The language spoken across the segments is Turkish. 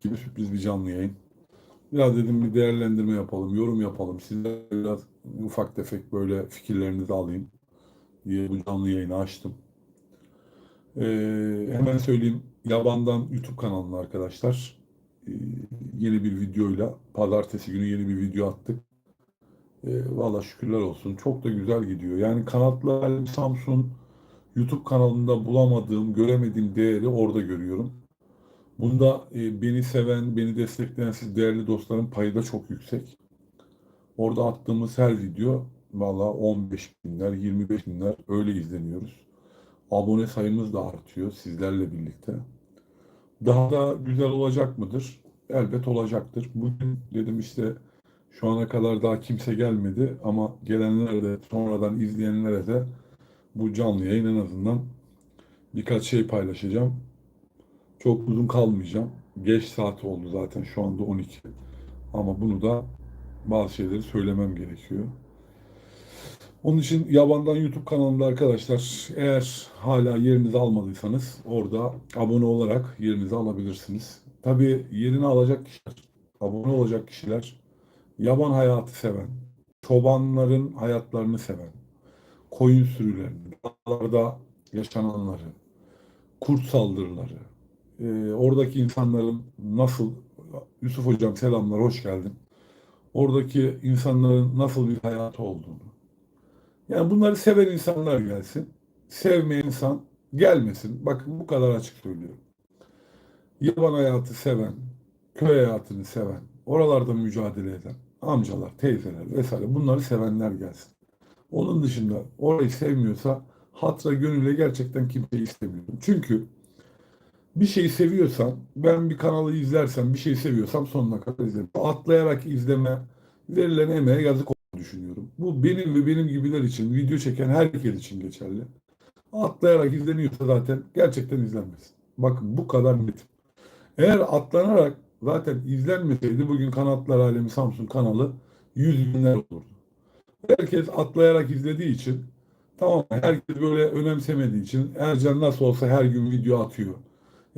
Her gibi sürpriz bir canlı yayın. Biraz dedim bir değerlendirme yapalım, yorum yapalım. Sizler biraz ufak tefek böyle fikirlerinizi alayım diye bu canlı yayını açtım. Ee, hemen söyleyeyim. Yabandan YouTube kanalına arkadaşlar e, yeni bir videoyla pazartesi günü yeni bir video attık. E, Valla şükürler olsun. Çok da güzel gidiyor. Yani kanatlı Samsun YouTube kanalında bulamadığım, göremediğim değeri orada görüyorum. Bunda e, beni seven, beni destekleyen siz değerli dostların payı da çok yüksek. Orada attığımız her video valla 15 binler, 25 binler öyle izleniyoruz. Abone sayımız da artıyor sizlerle birlikte. Daha da güzel olacak mıdır? Elbet olacaktır. Bugün dedim işte şu ana kadar daha kimse gelmedi ama gelenlere de sonradan izleyenlere de bu canlı yayın en azından birkaç şey paylaşacağım. Çok uzun kalmayacağım. Geç saat oldu zaten şu anda 12. Ama bunu da bazı şeyleri söylemem gerekiyor. Onun için Yabandan YouTube kanalında arkadaşlar eğer hala yerinizi almadıysanız orada abone olarak yerinizi alabilirsiniz. Tabii yerini alacak kişiler, abone olacak kişiler yaban hayatı seven, çobanların hayatlarını seven, koyun sürülerini, dağlarda yaşananları, kurt saldırıları, e, oradaki insanların nasıl, Yusuf Hocam selamlar, hoş geldin. Oradaki insanların nasıl bir hayatı olduğunu, yani bunları seven insanlar gelsin. Sevmeyen insan gelmesin. Bakın bu kadar açık söylüyorum. Yaban hayatı seven, köy hayatını seven, oralarda mücadele eden amcalar, teyzeler vesaire bunları sevenler gelsin. Onun dışında orayı sevmiyorsa hatıra gönülle gerçekten kimseyi istemiyorum. Çünkü bir şeyi seviyorsam, ben bir kanalı izlersem, bir şeyi seviyorsam sonuna kadar izlerim. Atlayarak izleme, verilen emeğe yazık düşünüyorum. Bu benim ve benim gibiler için, video çeken herkes için geçerli. Atlayarak izleniyorsa zaten gerçekten izlenmez. Bakın bu kadar net. Eğer atlanarak zaten izlenmeseydi bugün Kanatlar Alemi Samsun kanalı yüz binler olurdu. Herkes atlayarak izlediği için tamam herkes böyle önemsemediği için Ercan nasıl olsa her gün video atıyor.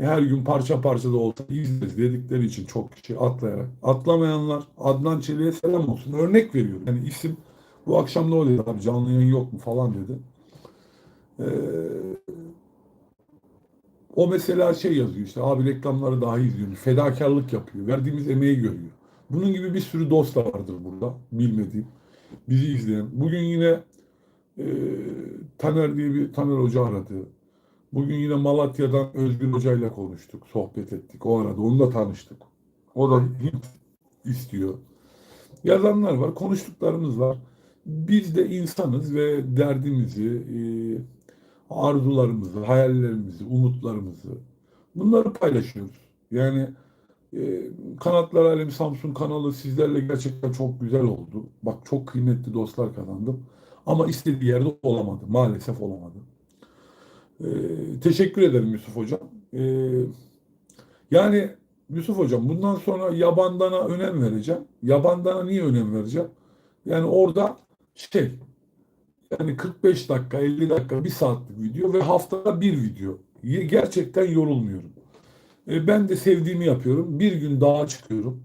Her gün parça parça da olsa izleriz dedikleri için çok kişi atlayarak. Atlamayanlar Adnan Çelik'e selam olsun. Örnek veriyorum. Yani isim bu akşam ne oluyor abi canlı yayın yok mu falan dedi. Ee, o mesela şey yazıyor işte abi reklamları daha izliyormuş. Fedakarlık yapıyor. Verdiğimiz emeği görüyor. Bunun gibi bir sürü dost da vardır burada. Bilmediğim. Bizi izleyen. Bugün yine e, Taner diye bir Taner Hoca aradı. Bugün yine Malatya'dan Özgür Hoca ile konuştuk, sohbet ettik. O arada onunla tanıştık. O da Hint istiyor. Yazanlar var, konuştuklarımız var. Biz de insanız ve derdimizi, e, arzularımızı, hayallerimizi, umutlarımızı bunları paylaşıyoruz. Yani e, Kanatlar Alemi Samsun kanalı sizlerle gerçekten çok güzel oldu. Bak çok kıymetli dostlar kazandım. Ama istediği yerde olamadı. Maalesef olamadı. Ee, teşekkür ederim Yusuf Hocam. Ee, yani Yusuf Hocam bundan sonra yabandana önem vereceğim. Yabandana niye önem vereceğim? Yani orada şey yani 45 dakika, 50 dakika, bir saatlik video ve haftada bir video. Gerçekten yorulmuyorum. Ee, ben de sevdiğimi yapıyorum. Bir gün dağa çıkıyorum.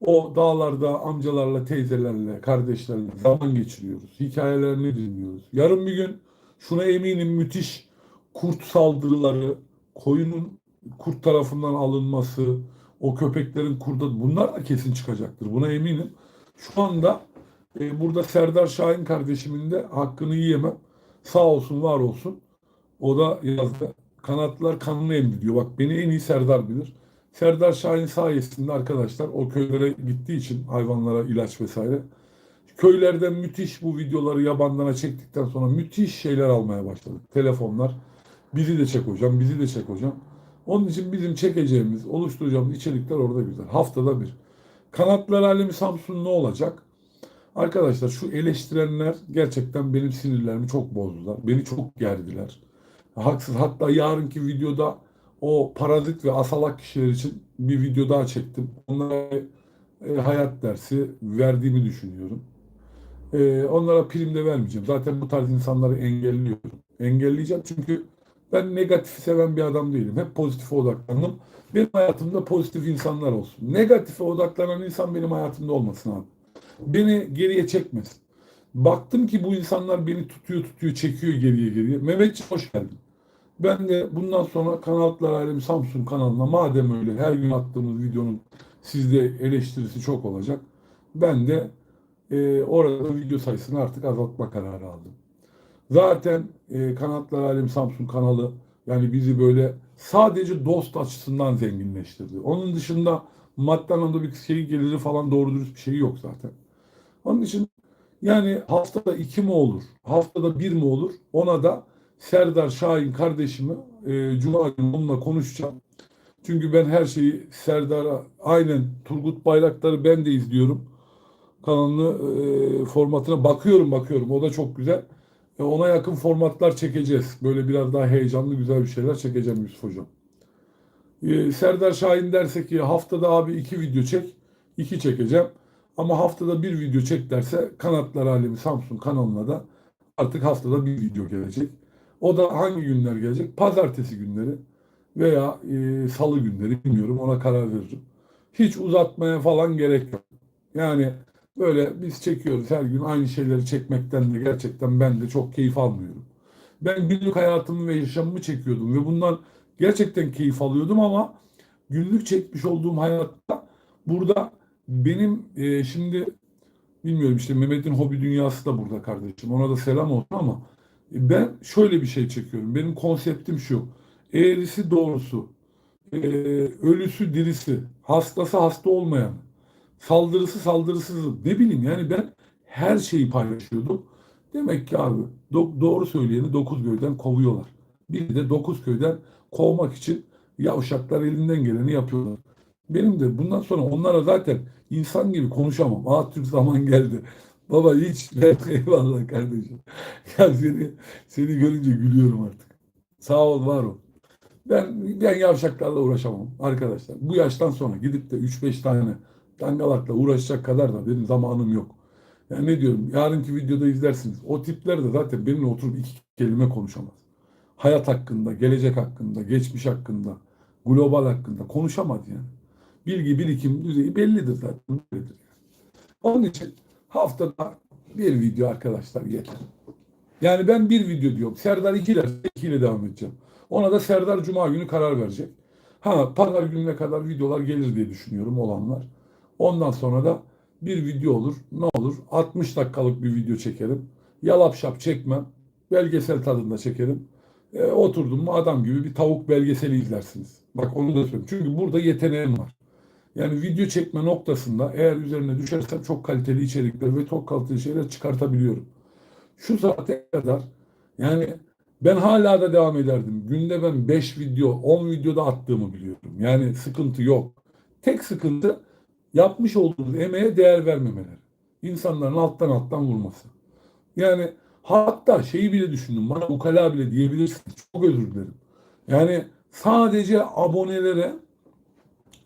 O dağlarda amcalarla, teyzelerle, kardeşlerle zaman geçiriyoruz. Hikayelerini dinliyoruz. Yarın bir gün şuna eminim müthiş kurt saldırıları, koyunun kurt tarafından alınması, o köpeklerin kurda bunlar da kesin çıkacaktır. Buna eminim. Şu anda e, burada Serdar Şahin kardeşimin de hakkını yiyemem. Sağ olsun, var olsun. O da yazdı. Kanatlar kanını emdi diyor. Bak beni en iyi Serdar bilir. Serdar Şahin sayesinde arkadaşlar o köylere gittiği için hayvanlara ilaç vesaire köylerden müthiş bu videoları yabandana çektikten sonra müthiş şeyler almaya başladık. Telefonlar, Bizi de çek hocam, bizi de çek hocam. Onun için bizim çekeceğimiz, oluşturacağımız içerikler orada güzel. Haftada bir. Kanatlar Alemi Samsun ne olacak? Arkadaşlar şu eleştirenler gerçekten benim sinirlerimi çok bozdular. Beni çok gerdiler. Haksız. Hatta yarınki videoda o parazit ve asalak kişiler için bir video daha çektim. Onlara e, hayat dersi verdiğimi düşünüyorum. E, onlara prim de vermeyeceğim. Zaten bu tarz insanları engelliyorum. Engelleyeceğim çünkü ben negatifi seven bir adam değilim. Hep pozitife odaklandım. Benim hayatımda pozitif insanlar olsun. Negatife odaklanan insan benim hayatımda olmasın abi. Beni geriye çekmesin. Baktım ki bu insanlar beni tutuyor tutuyor çekiyor geriye geriye. Mehmetciğim hoş geldin. Ben de bundan sonra Kanatlar Alemi Samsun kanalına madem öyle her gün attığımız videonun sizde eleştirisi çok olacak. Ben de e, orada video sayısını artık azaltma kararı aldım. Zaten e, Kanatlar Alemi Samsun kanalı yani bizi böyle sadece dost açısından zenginleştirdi. Onun dışında maddi anlamda bir şey geliri falan doğru dürüst bir şey yok zaten. Onun için yani haftada iki mi olur, haftada bir mi olur ona da Serdar Şahin kardeşimi e, Cuma günü onunla konuşacağım. Çünkü ben her şeyi Serdar'a aynen Turgut Bayraktar'ı ben de izliyorum. Kanalını e, formatına bakıyorum bakıyorum. O da çok güzel. Ona yakın formatlar çekeceğiz. Böyle biraz daha heyecanlı güzel bir şeyler çekeceğim Yusuf Hocam. E, Serdar Şahin derse ki haftada abi iki video çek. iki çekeceğim. Ama haftada bir video çek derse Kanatlar Alemi Samsun kanalına da artık haftada bir video gelecek. O da hangi günler gelecek? Pazartesi günleri veya e, salı günleri bilmiyorum ona karar veririm. Hiç uzatmaya falan gerek yok. Yani böyle biz çekiyoruz her gün aynı şeyleri çekmekten de gerçekten ben de çok keyif almıyorum. Ben günlük hayatımı ve yaşamımı çekiyordum ve bundan gerçekten keyif alıyordum ama günlük çekmiş olduğum hayatta burada benim e, şimdi bilmiyorum işte Mehmet'in hobi dünyası da burada kardeşim. Ona da selam olsun ama ben şöyle bir şey çekiyorum. Benim konseptim şu. Eğrisi doğrusu, e, ölüsü dirisi, hastası hasta olmayan, saldırısı saldırısız. Ne bileyim yani ben her şeyi paylaşıyordum. Demek ki abi do- doğru söyleyeni dokuz köyden kovuyorlar. Bir de dokuz köyden kovmak için yavşaklar elinden geleni yapıyorlar. Benim de bundan sonra onlara zaten insan gibi konuşamam. Atatürk zaman geldi. Baba hiç eyvallah kardeşim. Ya seni, seni görünce gülüyorum artık. Sağ ol var ol. Ben, ben yavşaklarla uğraşamam arkadaşlar. Bu yaştan sonra gidip de 3-5 tane dangalakla uğraşacak kadar da benim zamanım yok. Yani ne diyorum yarınki videoda izlersiniz. O tipler de zaten benimle oturup iki kelime konuşamaz. Hayat hakkında, gelecek hakkında, geçmiş hakkında, global hakkında konuşamaz yani. Bilgi birikim düzeyi bellidir zaten. Onun için haftada bir video arkadaşlar yeter. Yani ben bir video diyorum. Serdar ikiyle, ikiyle devam edeceğim. Ona da Serdar Cuma günü karar verecek. Ha pazar gününe kadar videolar gelir diye düşünüyorum olanlar. Ondan sonra da bir video olur. Ne olur? 60 dakikalık bir video çekerim. Yalap şap çekmem. Belgesel tadında çekerim. E, oturdum mu adam gibi bir tavuk belgeseli izlersiniz. Bak onu da söyleyeyim. Çünkü burada yeteneğim var. Yani video çekme noktasında eğer üzerine düşersem çok kaliteli içerikler ve çok kaliteli şeyler çıkartabiliyorum. Şu saate kadar yani ben hala da devam ederdim. Günde ben 5 video, 10 videoda attığımı biliyorum. Yani sıkıntı yok. Tek sıkıntı yapmış olduğunuz emeğe değer vermemeleri. İnsanların alttan alttan vurması. Yani hatta şeyi bile düşündüm. Bana ukala bile diyebilirsiniz. Çok özür dilerim. Yani sadece abonelere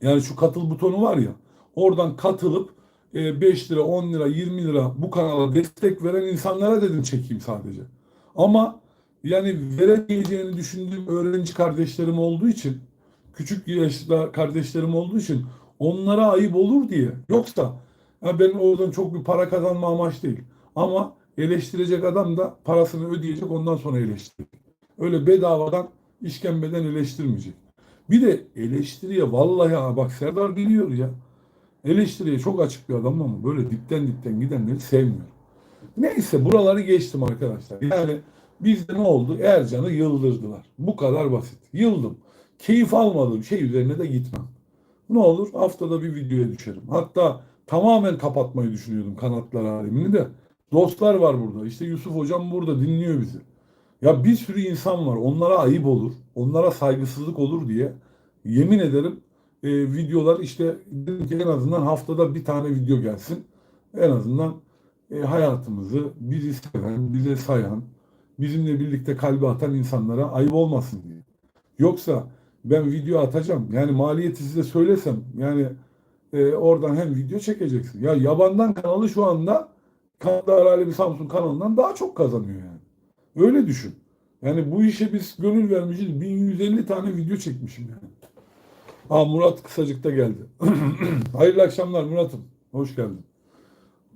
yani şu katıl butonu var ya oradan katılıp 5 lira, 10 lira, 20 lira bu kanala destek veren insanlara dedim çekeyim sadece. Ama yani veremeyeceğini düşündüğüm öğrenci kardeşlerim olduğu için, küçük yaşta kardeşlerim olduğu için onlara ayıp olur diye. Yoksa ya benim oradan çok bir para kazanma amaç değil. Ama eleştirecek adam da parasını ödeyecek ondan sonra eleştirecek. Öyle bedavadan işkembeden eleştirmeyecek. Bir de eleştiriye vallahi bak Serdar biliyor ya. Eleştiriye çok açık bir adam ama böyle dipten dipten gidenleri sevmiyor. Neyse buraları geçtim arkadaşlar. Yani bizde ne oldu? Ercan'ı yıldırdılar. Bu kadar basit. Yıldım. Keyif almadığım şey üzerine de gitmem. Ne olur? Haftada bir videoya düşerim. Hatta tamamen kapatmayı düşünüyordum kanatlar alemini de. Dostlar var burada. İşte Yusuf hocam burada dinliyor bizi. Ya bir sürü insan var. Onlara ayıp olur. Onlara saygısızlık olur diye. Yemin ederim e, videolar işte en azından haftada bir tane video gelsin. En azından e, hayatımızı bizi seven, bize sayan, bizimle birlikte kalbi atan insanlara ayıp olmasın diye. Yoksa ben video atacağım. Yani maliyeti size söylesem yani e, oradan hem video çekeceksin. Ya yabandan kanalı şu anda Kanal Alemi Samsun kanalından daha çok kazanıyor yani. Öyle düşün. Yani bu işe biz gönül vermişiz. 1150 tane video çekmişim yani. Aa, Murat kısacık da geldi. Hayırlı akşamlar Murat'ım. Hoş geldin.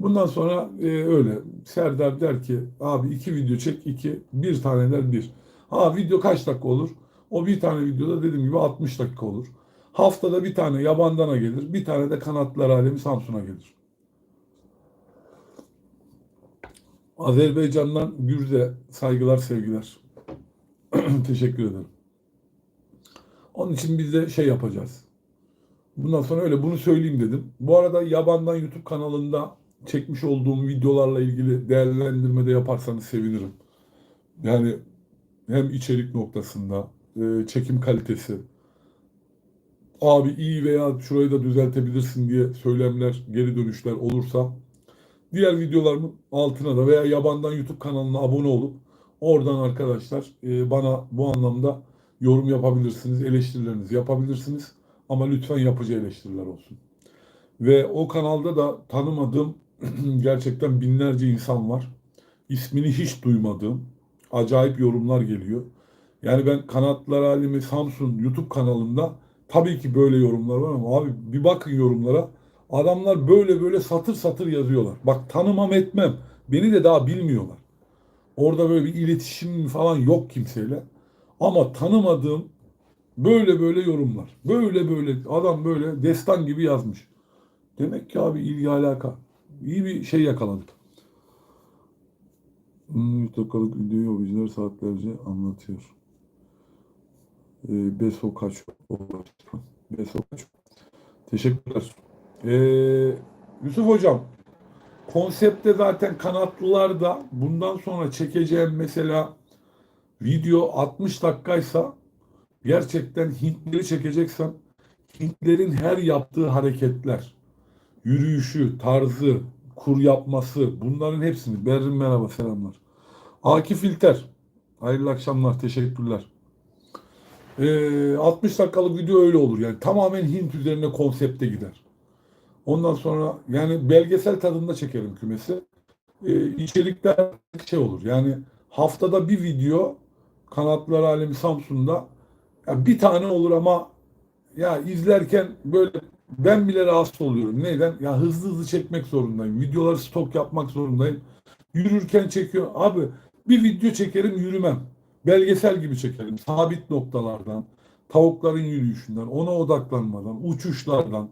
Bundan sonra e, öyle. Serdar der ki abi iki video çek iki, bir tane der bir. Ha video kaç dakika olur? O bir tane videoda dediğim gibi 60 dakika olur. Haftada bir tane yabandana gelir. Bir tane de kanatlar alemi Samsun'a gelir. Azerbaycan'dan Gürze saygılar sevgiler. Teşekkür ederim. Onun için biz de şey yapacağız. Bundan sonra öyle bunu söyleyeyim dedim. Bu arada Yabandan YouTube kanalında çekmiş olduğum videolarla ilgili değerlendirme de yaparsanız sevinirim. Yani hem içerik noktasında, e, çekim kalitesi, abi iyi veya şurayı da düzeltebilirsin diye söylemler, geri dönüşler olursa diğer videolarımın altına da veya Yabandan YouTube kanalına abone olup oradan arkadaşlar e, bana bu anlamda yorum yapabilirsiniz, eleştirilerinizi yapabilirsiniz. Ama lütfen yapıcı eleştiriler olsun. Ve o kanalda da tanımadığım gerçekten binlerce insan var. İsmini hiç duymadığım acayip yorumlar geliyor. Yani ben Kanatlar Alemi Samsun YouTube kanalında tabii ki böyle yorumlar var ama abi bir bakın yorumlara. Adamlar böyle böyle satır satır yazıyorlar. Bak tanımam etmem. Beni de daha bilmiyorlar. Orada böyle bir iletişim falan yok kimseyle. Ama tanımadığım böyle böyle yorumlar. Böyle böyle adam böyle destan gibi yazmış. Demek ki abi ilgi alaka. İyi bir şey yakaladık. Hmm, 100 dakikalık videoyu objeler saatlerce anlatıyor. Ee, Beso kaç? Beso kaç? Teşekkürler. Ee, Yusuf Hocam, konsepte zaten kanatlılarda bundan sonra çekeceğim mesela video 60 dakikaysa gerçekten Hintleri çekeceksem Hintlerin her yaptığı hareketler, yürüyüşü, tarzı, kur yapması bunların hepsini. Berrin merhaba selamlar. Akif İlter. Hayırlı akşamlar. Teşekkürler. Ee, 60 dakikalık video öyle olur. Yani tamamen Hint üzerine konsepte gider. Ondan sonra yani belgesel tadında çekerim kümesi. Ee, içerikler şey olur. Yani haftada bir video Kanatlar Alemi Samsun'da ya bir tane olur ama ya izlerken böyle ben bile rahatsız oluyorum. Neden? Ya hızlı hızlı çekmek zorundayım. Videoları stok yapmak zorundayım. Yürürken çekiyor. Abi bir video çekerim yürümem. Belgesel gibi çekerim. Sabit noktalardan, tavukların yürüyüşünden, ona odaklanmadan, uçuşlardan,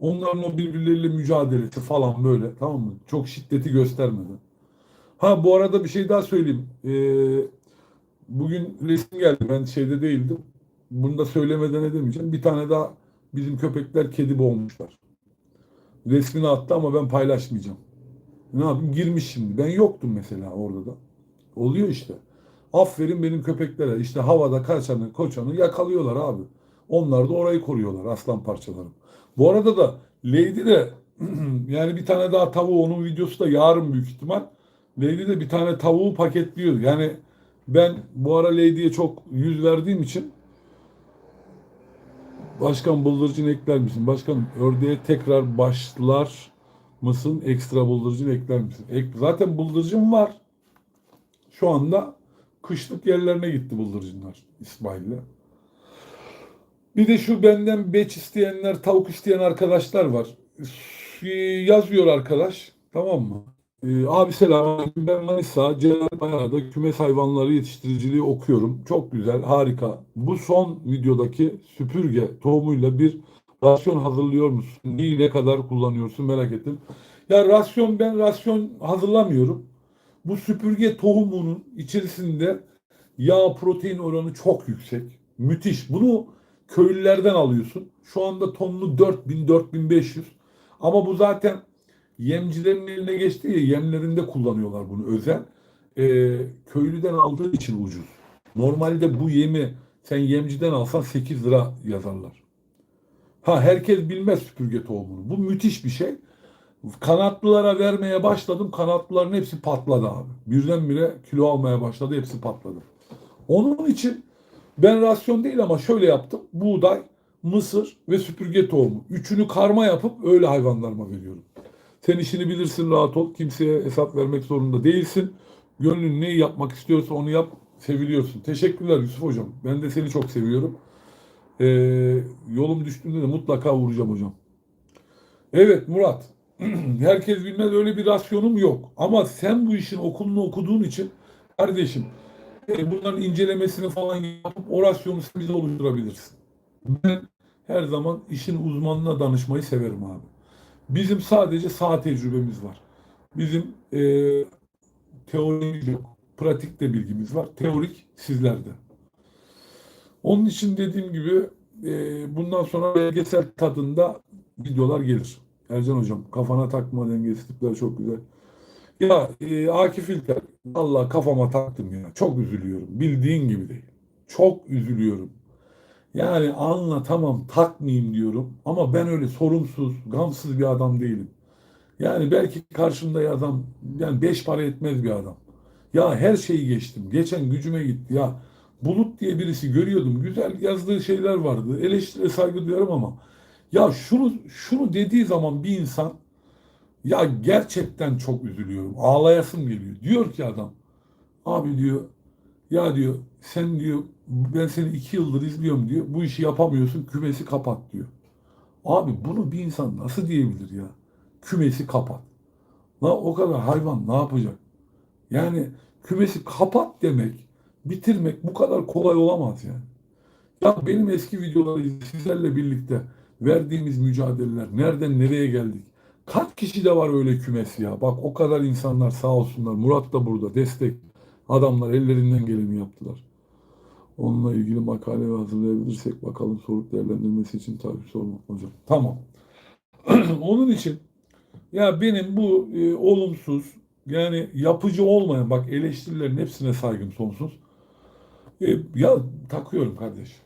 onların o birbirleriyle mücadelesi falan böyle tamam mı? Çok şiddeti göstermeden. Ha bu arada bir şey daha söyleyeyim. Ee, bugün resim geldi. Ben şeyde değildim. Bunu da söylemeden edemeyeceğim. Bir tane daha bizim köpekler kedi boğmuşlar. Resmini attı ama ben paylaşmayacağım. Ne yapayım? Girmiş şimdi. Ben yoktum mesela orada da. Oluyor işte. Aferin benim köpeklere. İşte havada kaçanı, koçanı yakalıyorlar abi. Onlar da orayı koruyorlar aslan parçalarım. Bu arada da Lady de yani bir tane daha tavuğu onun videosu da yarın büyük ihtimal. Lady de bir tane tavuğu paketliyor. Yani ben bu ara Lady'ye çok yüz verdiğim için Başkan bıldırcın ekler misin? Başkanım ördeğe tekrar başlar mısın? Ekstra bıldırcın ekler misin? Ek, zaten bıldırcın var. Şu anda kışlık yerlerine gitti bıldırcınlar İsmail'le. Bir de şu benden beç isteyenler, tavuk isteyen arkadaşlar var. Yazıyor arkadaş. Tamam mı? Ee, abi selam. Ben Manisa, Celal Bayar'da kümes hayvanları yetiştiriciliği okuyorum. Çok güzel, harika. Bu son videodaki süpürge tohumuyla bir rasyon hazırlıyor musun? Ne kadar kullanıyorsun merak ettim. Ya rasyon ben rasyon hazırlamıyorum. Bu süpürge tohumunun içerisinde yağ protein oranı çok yüksek. Müthiş. Bunu köylülerden alıyorsun. Şu anda tonlu 4000-4500. Ama bu zaten Yemcilerin eline geçti ya yemlerinde kullanıyorlar bunu özel. Ee, köylüden aldığı için ucuz. Normalde bu yemi sen yemciden alsan 8 lira yazarlar. Ha herkes bilmez süpürge tohumunu. Bu müthiş bir şey. Kanatlılara vermeye başladım. Kanatlıların hepsi patladı abi. Birdenbire kilo almaya başladı. Hepsi patladı. Onun için ben rasyon değil ama şöyle yaptım. Buğday, mısır ve süpürge tohumu. Üçünü karma yapıp öyle hayvanlarıma veriyorum. Sen işini bilirsin rahat ol. Kimseye hesap vermek zorunda değilsin. Gönlün neyi yapmak istiyorsa onu yap. Seviliyorsun. Teşekkürler Yusuf Hocam. Ben de seni çok seviyorum. Ee, yolum düştüğünde de mutlaka vuracağım hocam. Evet Murat. Herkes bilmez öyle bir rasyonum yok. Ama sen bu işin okulunu okuduğun için kardeşim e, bunların incelemesini falan yapıp o rasyonu sen bize oluşturabilirsin. Ben her zaman işin uzmanına danışmayı severim abi. Bizim sadece sağ tecrübemiz var. Bizim e, teorimiz yok. Pratikte bilgimiz var. Teorik sizlerde. Onun için dediğim gibi e, bundan sonra belgesel tadında videolar gelir. Ercan hocam kafana takma dengesizlikler çok güzel. Ya e, Akif İlker Allah kafama taktım ya. Çok üzülüyorum. Bildiğin gibi değil. Çok üzülüyorum. Yani anlatamam takmayayım diyorum. Ama ben öyle sorumsuz, gamsız bir adam değilim. Yani belki karşımda adam yani beş para etmez bir adam. Ya her şeyi geçtim. Geçen gücüme gitti ya. Bulut diye birisi görüyordum. Güzel yazdığı şeyler vardı. Eleştire saygı duyarım ama ya şunu şunu dediği zaman bir insan ya gerçekten çok üzülüyorum. Ağlayasım geliyor. Diyor ki adam abi diyor ya diyor sen diyor ben seni iki yıldır izliyorum diyor. Bu işi yapamıyorsun kümesi kapat diyor. Abi bunu bir insan nasıl diyebilir ya? Kümesi kapat. La o kadar hayvan ne yapacak? Yani kümesi kapat demek, bitirmek bu kadar kolay olamaz yani. Ya benim eski videoları izle- sizlerle birlikte verdiğimiz mücadeleler, nereden nereye geldik? Kaç kişi de var öyle kümes ya? Bak o kadar insanlar sağ olsunlar. Murat da burada destek. Adamlar ellerinden geleni yaptılar. Onunla ilgili makale hazırlayabilirsek bakalım soru değerlendirmesi için tabii sormak hocam. Tamam. Onun için ya benim bu e, olumsuz yani yapıcı olmayan bak eleştirilerin hepsine saygım sonsuz. E, ya takıyorum kardeş.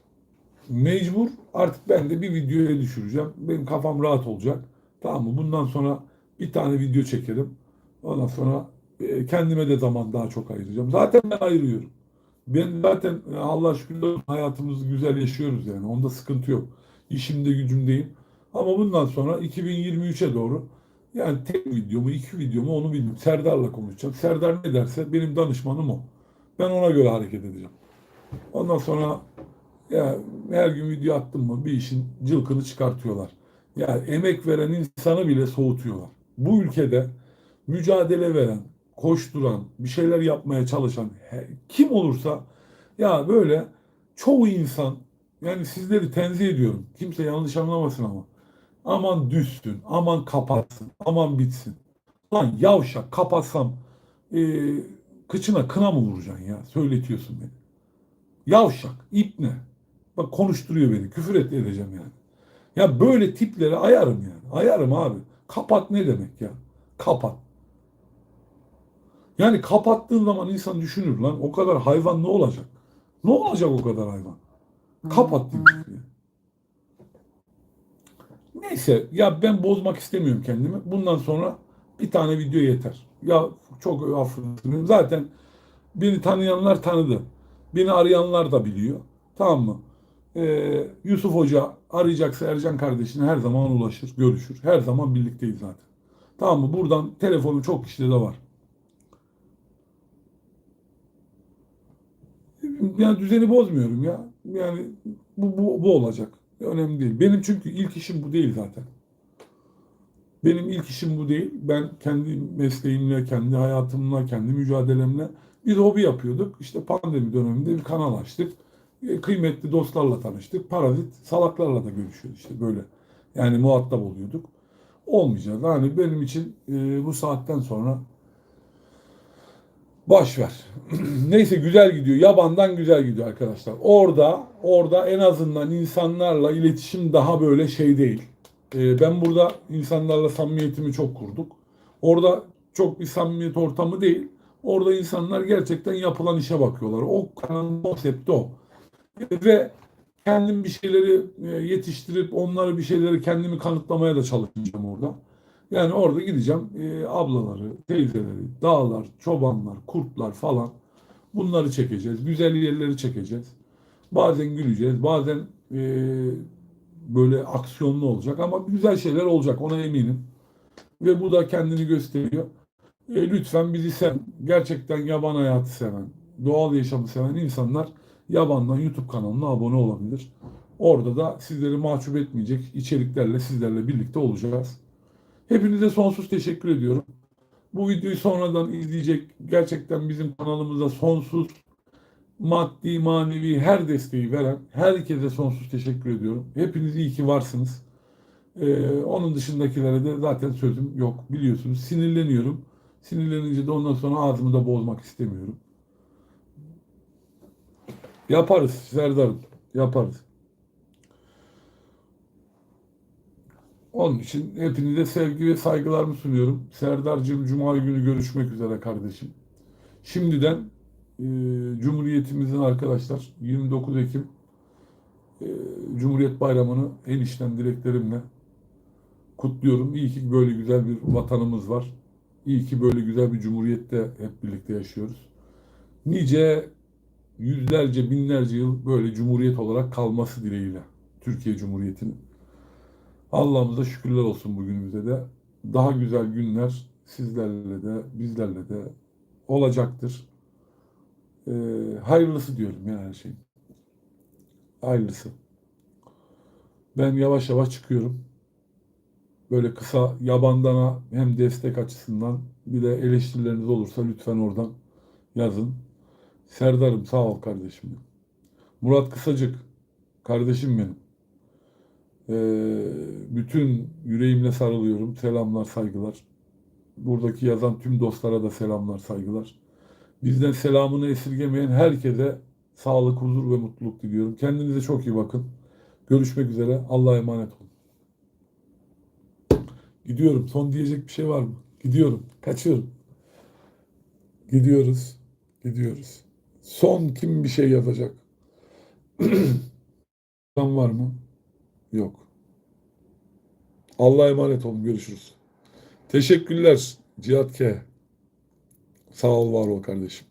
Mecbur artık ben de bir videoya düşüreceğim. Benim kafam rahat olacak. Tamam mı? Bundan sonra bir tane video çekerim. Ondan sonra e, kendime de zaman daha çok ayıracağım. Zaten ben ayırıyorum. Ben zaten e, Allah şükür hayatımızı güzel yaşıyoruz yani. Onda sıkıntı yok. İşimde gücümdeyim. Ama bundan sonra 2023'e doğru yani tek video mu iki video mu onu bilmiyorum. Serdar'la konuşacağım. Serdar ne derse benim danışmanım o. Ben ona göre hareket edeceğim. Ondan sonra ya her gün video attım mı bir işin cılkını çıkartıyorlar. Ya emek veren insanı bile soğutuyorlar. Bu ülkede mücadele veren, koşturan, bir şeyler yapmaya çalışan kim olursa ya böyle çoğu insan yani sizleri tenzih ediyorum. Kimse yanlış anlamasın ama. Aman düşsün, aman kapatsın, aman bitsin. Lan yavşak kapatsam e, kıçına kına mı vuracaksın ya? Söyletiyorsun beni. Yavşak, ipne. Bak konuşturuyor beni. Küfür et edeceğim yani. Ya böyle tiplere ayarım yani. Ayarım abi. Kapat ne demek ya? Kapat. Yani kapattığın zaman insan düşünür lan o kadar hayvan ne olacak? Ne olacak o kadar hayvan? Kapat demek ya. Neyse ya ben bozmak istemiyorum kendimi. Bundan sonra bir tane video yeter. Ya çok affedersiniz. Zaten beni tanıyanlar tanıdı. Beni arayanlar da biliyor. Tamam mı? Ee, Yusuf Hoca arayacaksa Ercan kardeşine her zaman ulaşır, görüşür. Her zaman birlikteyiz zaten. Tamam mı? Buradan telefonu çok kişide de var. Yani düzeni bozmuyorum ya. Yani bu, bu, bu olacak. Önemli değil. Benim çünkü ilk işim bu değil zaten. Benim ilk işim bu değil. Ben kendi mesleğimle, kendi hayatımla, kendi mücadelemle bir hobi yapıyorduk. İşte pandemi döneminde bir kanal açtık. E, Kıymetli dostlarla tanıştık. Parazit salaklarla da görüşüyoruz işte böyle. Yani muhatap oluyorduk. Olmayacak. Yani benim için e, bu saatten sonra Boş ver. Neyse güzel gidiyor. Yabandan güzel gidiyor arkadaşlar. Orada orada en azından insanlarla iletişim daha böyle şey değil. Ee, ben burada insanlarla samimiyetimi çok kurduk. Orada çok bir samimiyet ortamı değil. Orada insanlar gerçekten yapılan işe bakıyorlar. O kanalın konsepti o. Ve kendim bir şeyleri e, yetiştirip onları bir şeyleri kendimi kanıtlamaya da çalışacağım orada. Yani orada gideceğim e, ablaları, teyzeleri, dağlar, çobanlar, kurtlar falan bunları çekeceğiz. Güzel yerleri çekeceğiz. Bazen güleceğiz, bazen e, böyle aksiyonlu olacak ama güzel şeyler olacak ona eminim. Ve bu da kendini gösteriyor. E, lütfen bizi seven, gerçekten yaban hayatı seven, doğal yaşamı seven insanlar yabandan YouTube kanalına abone olabilir. Orada da sizleri mahcup etmeyecek içeriklerle sizlerle birlikte olacağız. Hepinize sonsuz teşekkür ediyorum. Bu videoyu sonradan izleyecek gerçekten bizim kanalımıza sonsuz maddi, manevi her desteği veren herkese sonsuz teşekkür ediyorum. Hepiniz iyi ki varsınız. Ee, onun dışındakilere de zaten sözüm yok biliyorsunuz. Sinirleniyorum. Sinirlenince de ondan sonra ağzımı da bozmak istemiyorum. Yaparız Serdar'ım. Yaparız. Onun için hepinize sevgi ve saygılarımı sunuyorum. Serdar'cığım Cuma günü görüşmek üzere kardeşim. Şimdiden e, Cumhuriyetimizin arkadaşlar 29 Ekim e, Cumhuriyet Bayramı'nı en içten dileklerimle kutluyorum. İyi ki böyle güzel bir vatanımız var. İyi ki böyle güzel bir cumhuriyette hep birlikte yaşıyoruz. Nice yüzlerce, binlerce yıl böyle cumhuriyet olarak kalması dileğiyle Türkiye Cumhuriyeti'nin. Allah'ımıza şükürler olsun bugünümüzde de. Daha güzel günler sizlerle de bizlerle de olacaktır. Ee, hayırlısı diyorum ya her şey. Hayırlısı. Ben yavaş yavaş çıkıyorum. Böyle kısa yabandana hem destek açısından bir de eleştirileriniz olursa lütfen oradan yazın. Serdar'ım sağ ol kardeşim. Murat Kısacık kardeşim benim. Ee, bütün yüreğimle sarılıyorum. Selamlar, saygılar. Buradaki yazan tüm dostlara da selamlar, saygılar. Bizden selamını esirgemeyen herkese sağlık, huzur ve mutluluk diliyorum. Kendinize çok iyi bakın. Görüşmek üzere. Allah'a emanet olun. Gidiyorum. Son diyecek bir şey var mı? Gidiyorum. Kaçıyorum. Gidiyoruz. Gidiyoruz. Son kim bir şey yazacak? var mı? Yok. Allah'a emanet olun. Görüşürüz. Teşekkürler Cihat K. Sağ ol, var ol kardeşim.